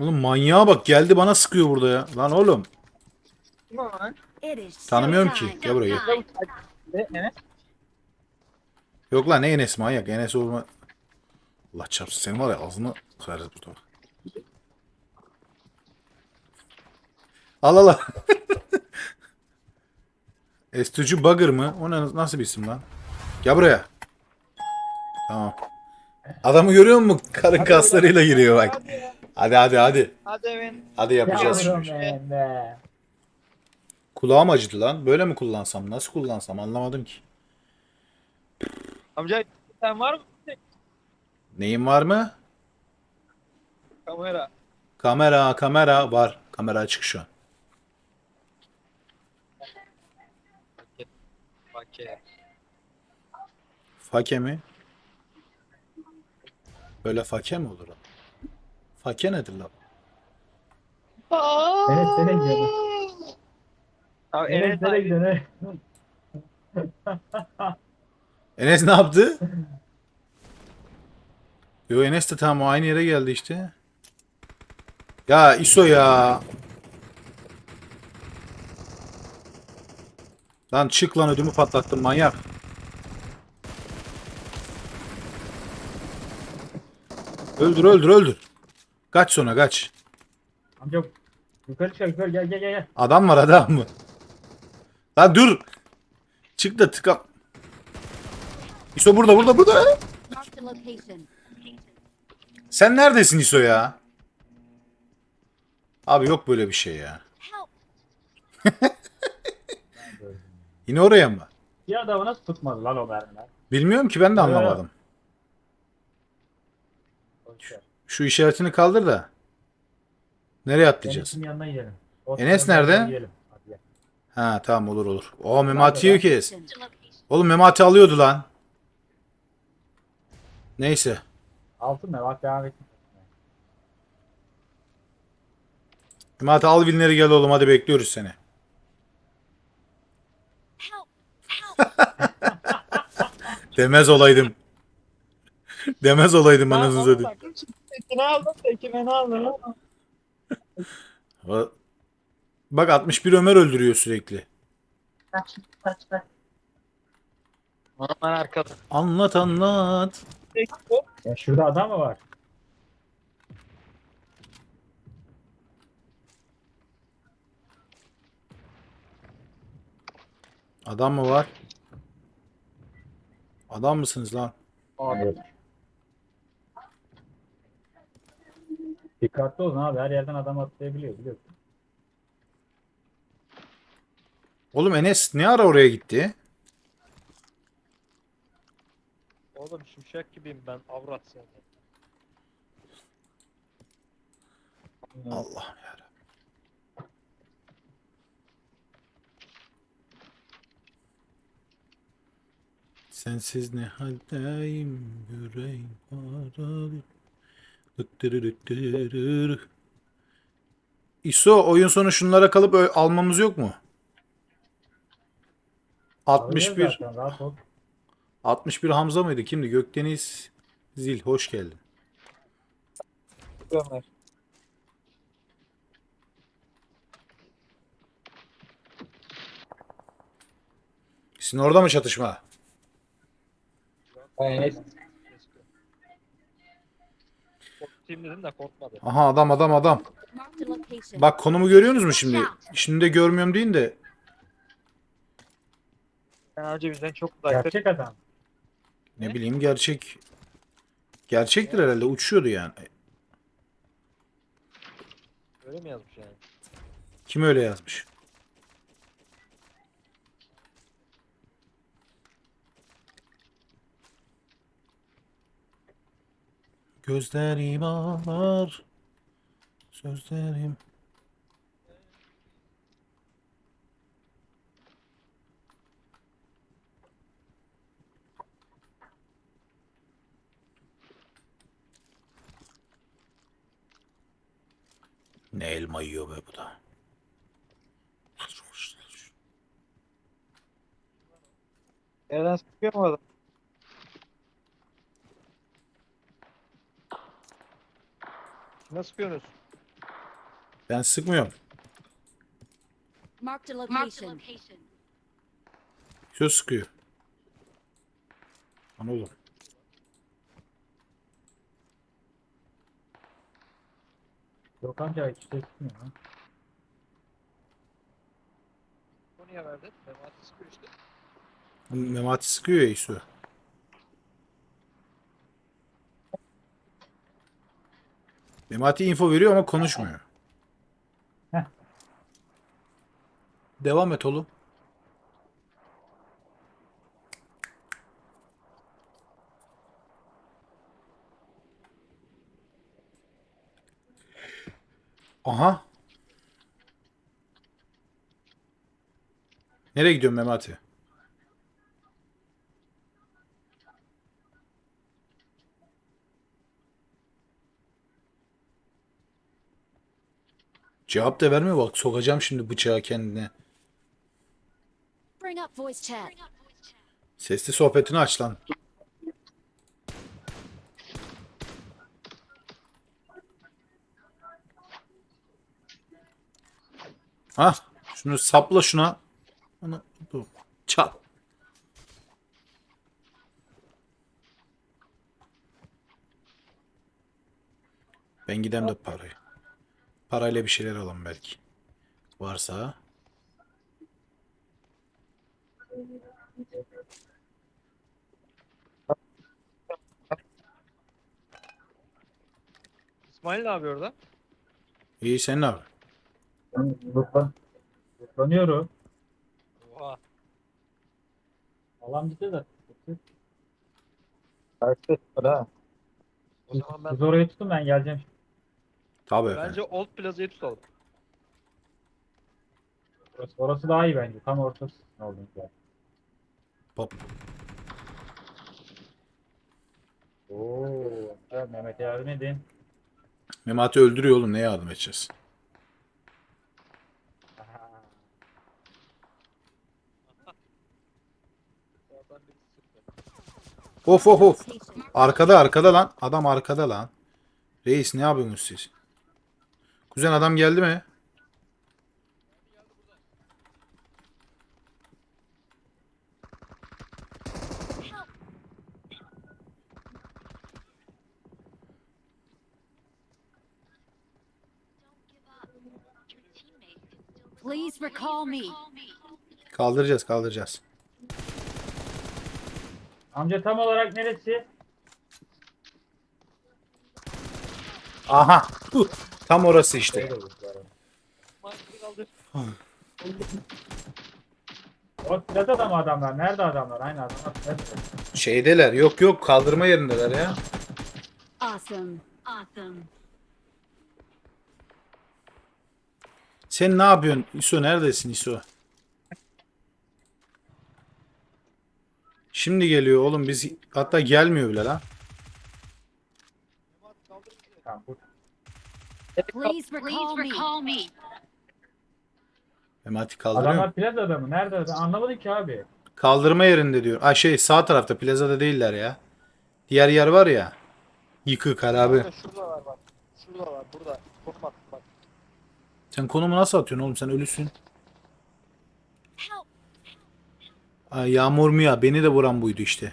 Oğlum manyağa bak geldi bana sıkıyor burada ya. Lan oğlum. Tanımıyorum ki. Gel buraya, gel. Yok lan ne Enes manyak. Enes olma. Allah çarpsın senin var ya ağzını kırarız burada. Al al al. Estucu Bugger mı? O ne, nasıl bir isim lan? Gel buraya. Tamam. Adamı görüyor musun? Karın kaslarıyla giriyor bak. Hadi. Hadi hadi hadi. Hadi evin. Hadi yapacağız Yavrum şimdi. benim be. Kulağım acıdı lan. Böyle mi kullansam? Nasıl kullansam? Anlamadım ki. Amca sen var mı? Neyin var mı? Kamera. Kamera, kamera var. Kamera açık şu an. Ya. Fake mi? Böyle fake mi olur? lan? Fake nedir lan? Enes nereye gidiyorsun? Abi Enes Enes nereye gidiyorsun? Enes ne yaptı? Yo Enes de tam o aynı yere geldi işte. Ya İso ya. Lan çık lan ödümü patlattın manyak. Öldür öldür öldür. Kaç sonra kaç. Amca yukarı çık yukarı gel gel gel. gel. Adam var adam mı? Lan dur. Çık da tıka. İso burada burada burada. Sen neredesin İso ya? Abi yok böyle bir şey ya. Yine oraya mı? Bir adamı nasıl tutmadı lan o mermiler? Bilmiyorum ki ben de Evet. anlamadım. Şu işaretini kaldır da. Nereye atlayacağız? Enes'in yanına gidelim. O Enes nerede? gidelim. Hadi gel. Ha tamam olur olur. O Memati'yi kes. Oğlum Memati alıyordu lan. Neyse. Altın ne bak devam et. Memati al vinleri gel oğlum hadi bekliyoruz seni. Demez olaydım. Demez olaydım anasını satayım. Tekini aldım. Tekini? O- Bak 61 Ömer öldürüyor sürekli. Normal arkada. Anlat anlat. Ya şurada adam mı var? Adam mı var? Adam mısınız lan? Evet. Dikkatli olun abi her yerden adam atlayabiliyor biliyorsun. Oğlum Enes ne ara oraya gitti? Oğlum şimşek gibiyim ben. Avrat seni. Allah'ım yarabbim. Sensiz ne haldeyim yüreğim paralı. İso oyun sonu şunlara kalıp almamız yok mu? 61 Alıyoruz zaten, rahat ol. 61 Hamza mıydı? Kimdi? Gökdeniz Zil hoş geldin. Ömer. Sizin orada mı çatışma? Enes. Korkutayım dedim de korkmadı. Aha adam adam adam. Bak konumu görüyorsunuz mu şimdi? Şimdi de görmüyorum deyin de. Sen önce bizden çok uzakta. Gerçek adam. Ne Ne? bileyim gerçek. Gerçektir herhalde uçuyordu yani. Öyle mi yazmış yani? Kim öyle yazmış? Gözlerim ağlar. Sözlerim. Ne elma yiyor be bu da. Nereden sıkıyor Nasıl sıkıyorsunuz? Ben sıkmıyorum. Marked a location. Şu sıkıyor. Lan oğlum. Yok amca hiç şey çıkmıyor ha. O niye verdi? Memati sıkıyor işte. Memati sıkıyor ya İsu. Memati info veriyor ama konuşmuyor. Heh. Devam et oğlum. Aha. Nereye gidiyorsun Memati? Cevap da vermiyor bak sokacağım şimdi bıçağı kendine. Sesli sohbetini aç lan. Ha, şunu sapla şuna. Onu dur. Çal. Ben gidem de parayı. Parayla bir şeyler alalım belki. Varsa. İsmail ne yapıyor orada? İyi sen ne yapıyorsun? Ben lütfen. Lütfeniyorum. Oha. Alan bize de. Tersi ha. O zaman ben Siz orayı tutun ben geleceğim. Tabii efendim. bence Old Plaza'yı tutalım. Orası, orası daha iyi bence. Tam ortası. Ne oldu ya? Pop. Oo, ya Mehmet'e yardım edin. Memati öldürüyor oğlum. Ne yardım edeceğiz? Of of of. Arkada arkada lan. Adam arkada lan. Reis ne yapıyorsunuz siz? Kuzen adam geldi mi? Please recall me. Kaldıracağız kaldıracağız. Amca tam olarak neresi? Aha. Huh. Tam orası işte. O sırada da mı adamlar? Nerede adamlar? Aynı adamlar. Nerede? Şeydeler. Yok yok kaldırma yerindeler ya. Awesome. Awesome. Sen ne yapıyorsun? İso neredesin İso? Şimdi geliyor oğlum biz hatta gelmiyor bile lan. Tamam, bu- Please recall me. Memati kaldırıyor. Adamlar plazada mı? Nerede? Ben anlamadım ki abi. Kaldırma yerinde diyor. Ay şey sağ tarafta plazada değiller ya. Diğer yer var ya. Yıkık harabe. Şurada, Şurada var bak. Şurada var. Burada. Konum attım bak. Sen konumu nasıl atıyorsun oğlum? Sen ölüsün. Help. Ay, yağmur mu ya? Beni de vuran buydu işte.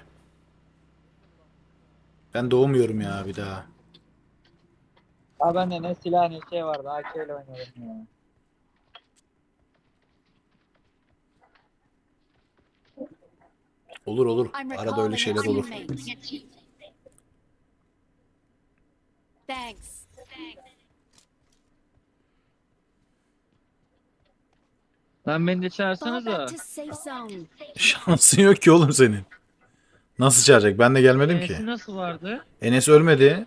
Ben doğmuyorum ya bir daha. Abi bende ne silah ne şey vardı. AK ile oynuyordum ya. Olur olur. Arada öyle şeyler olur. Thanks. Lan beni de safe zone. Şansın yok ki oğlum senin. Nasıl çağıracak? Ben de gelmedim ki. nasıl vardı? Enes ölmedi.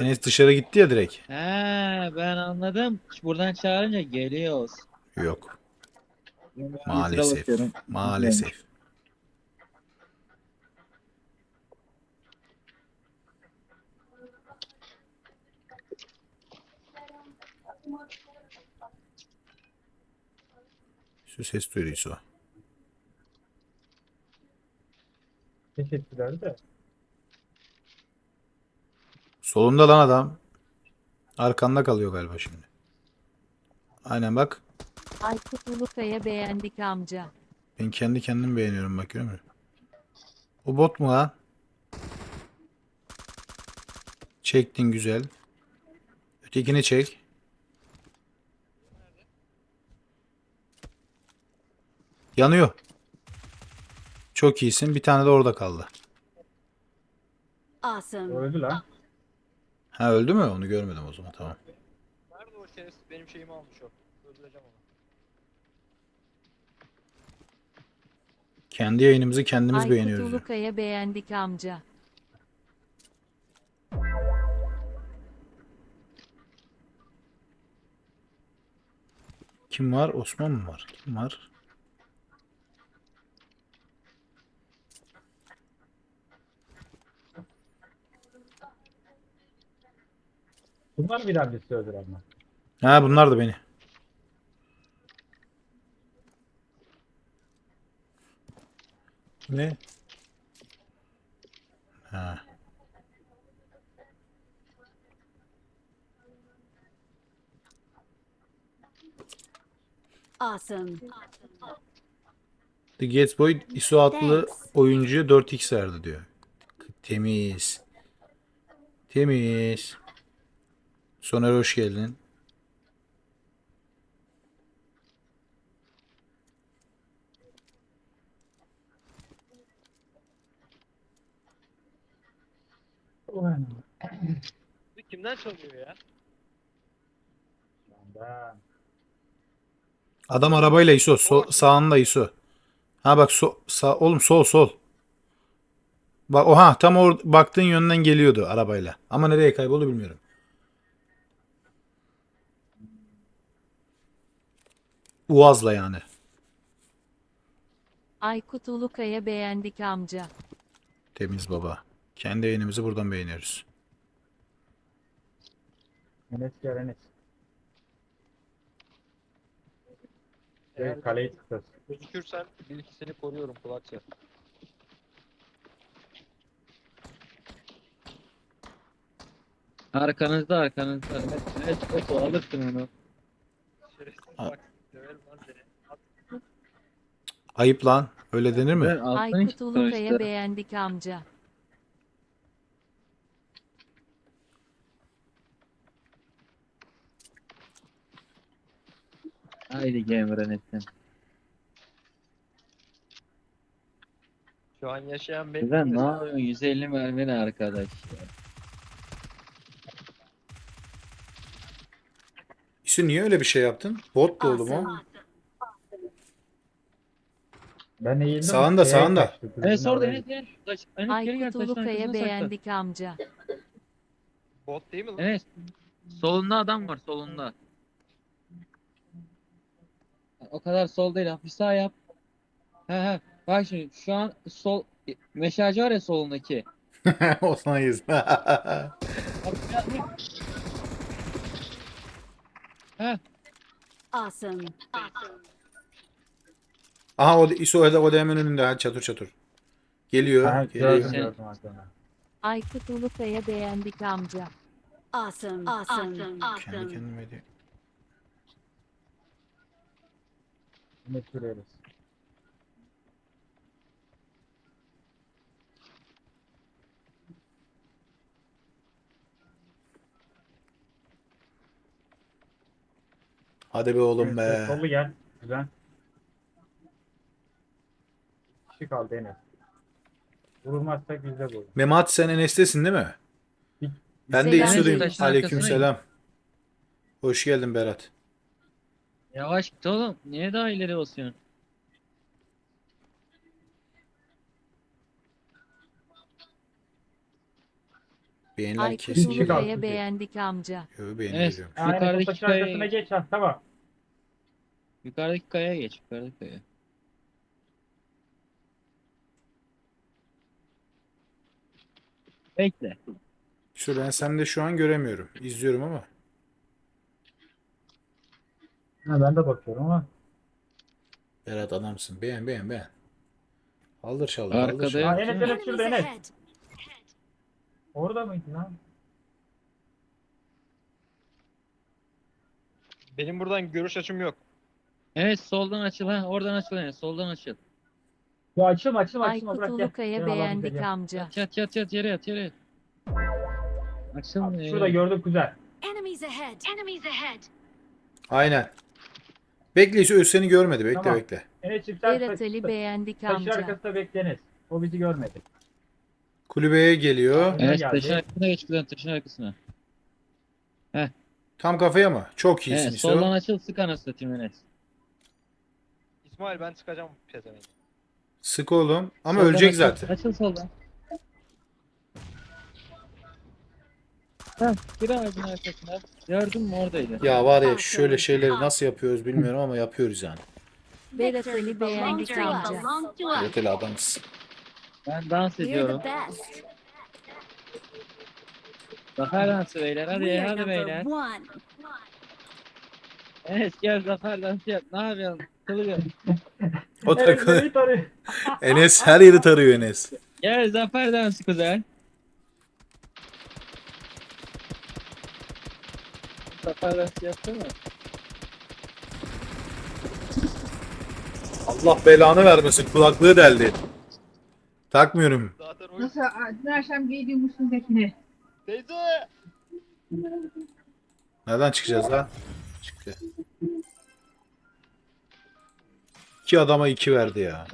Enes dışarı gitti ya direkt. He ben anladım. Buradan çağırınca geliyoruz. Yok. Bir sıra Maalesef. bakıyorum. Maalesef. Şu ses duyuyorsa. Teşekkürler de. Solunda lan adam. Arkanda kalıyor galiba şimdi. Aynen bak. Aykut Ulukaya beğendik amca. Ben kendi kendim beğeniyorum bak görüyor musun? O bot mu lan? Çektin güzel. Ötekini çek. Yanıyor. Çok iyisin. Bir tane de orada kaldı. Awesome. Öldü lan. Ha öldü mü? Onu görmedim o zaman. Tamam. Nerede o şerefsiz benim şeyimi almış o. Öldüreceğim onu. Kendi yayınımızı kendimiz Aykut beğeniyoruz. ya. Ulukaya beğendik amca. Kim var? Osman mı var? Kim var? Bunlar bir daha birisi öldür ama. Ha bunlar da beni. Ne? Ha. Awesome. The Gates Boy ISO adlı oyuncuya 4x verdi diyor. Temiz. Temiz. Soner hoş geldin. Bu kimden çalıyor ya? Ben. Adam arabayla ISO. Sol, sağında ISO. Ha bak so, sağ, oğlum sol sol. Bak oha tam or baktığın yönden geliyordu arabayla. Ama nereye kayboldu bilmiyorum. Uaz'la yani. Aykut Ulukaya beğendik amca. Temiz baba. Kendi yayınımızı buradan beğeniyoruz. Enes gel Enes. Şey, kaleyi tıklasın. gözükürsen bil ki seni koruyorum kulakça. Arkanızda arkanızda. Evet, evet, evet alırsın onu. Şerefsiz A- bak. Ayıp lan. Öyle denir mi? Aykut Ulukaya beğendik amca. Haydi gamer Enes'ten. Şu an yaşayan benim. Güzel ne yapıyorsun? 150 mermi ne arkadaş ya. İso niye öyle bir şey yaptın? Bot da oğlum o. Ben eğildim. Sağında, sağında. Enes orada Enes. Taş, Enes geri gel Aykut taşın arkasına Ulukaya saklan. beğendik amca. Bot değil mi lan? Enes solunda adam var solunda. O kadar sol değil hafif sağ yap. He he. Bak şimdi şu an sol meşacı var ya solundaki. Osman Yiğit. Bak, ya, ya. He. Awesome. Aha o ISO o da, o da hemen önünde. Ha, çatır çatır. Geliyor. Ha, geliyor. gördüm gördüm. Aykut Ulukaya beğendik amca. Awesome. Awesome. Kendi Awesome. kendime diyor. Enes süreriz. Hadi be oğlum be. Solu gel. Güzel. Kişi kaldı Enes. Vurulmazsak biz de bu. Memat sen Enes'tesin değil mi? Ben de Selam. ISO'dayım. Taşın Aleyküm arkasına selam. Hoş geldin Berat. Yavaş git oğlum. Niye daha ileri basıyorsun? Beğeniler Aykut kesin. Kaldı. Ulukaya beğendik amca. Yo, Evet. beğeniyorum. Aynen Yukarıdaki taşın kayaya arkasına geç. ha tamam. Yukarıdaki kayaya geç. Yukarıdaki kayaya. Bekle. Şu ben sende şu an göremiyorum. İzliyorum ama. Ha, ben de bakıyorum ama. Berat adamsın. Beğen beğen beğen. Aldır çaldır. Arkada aldır çaldır. yok. Ha, Enes Enes şurada Enes. ahead. Orada mıydı lan? Benim buradan görüş açım yok. Evet soldan açıl ha. Oradan açıl Enes. Soldan açıl. Ya açım açım açım. Aykut bırak gel. Ulukaya Gel, Allah'ım beğendik gel. amca. Yat yat yat yere yat yere yat. Açılmıyor. Şurada gördüm kuzen. Enemies ahead. Enemies ahead. Aynen. Bekle Öz seni görmedi. Bekle Tamam. bekle. Enes'cim sen Berat Ali beğendik taşın amca. arkasında bekleniz. O bizi görmedi. Kulübeye geliyor. Evet geldi. taşın arkasına geç buradan taşın arkasına. Tam kafaya mı? Çok iyisin Evet İso. soldan açıl sık anasını satayım Enes. İsmail ben çıkacağım pezevenk. Sık oğlum. Ama Soldan ölecek açıl. zaten. Açıl soldan. Heh, gir ağacın arkasına. Gördün mü oradaydı. Ya var ya şöyle şeyleri nasıl yapıyoruz bilmiyorum ama yapıyoruz yani. Berat Ali beğendik amca. Kaliteli adamsın. Ben dans We're ediyorum. the best. Zafer dansı beyler hadi We are hadi number beyler. one. Enes gel zafer dansı yap. Ne yapıyorsun? Kılığı. O takı. tarıyor. Enes her yeri tarıyor Enes. Gel zafer dansı kuzen. Zafer dansı yapsana. Allah belanı vermesin. Kulaklığı deldi. Takmıyorum. Zaten o Nasıl dün akşam giydiğimmişsin tekini? Teyze! Nereden çıkacağız lan? Çıktı. İki adama iki verdi ya.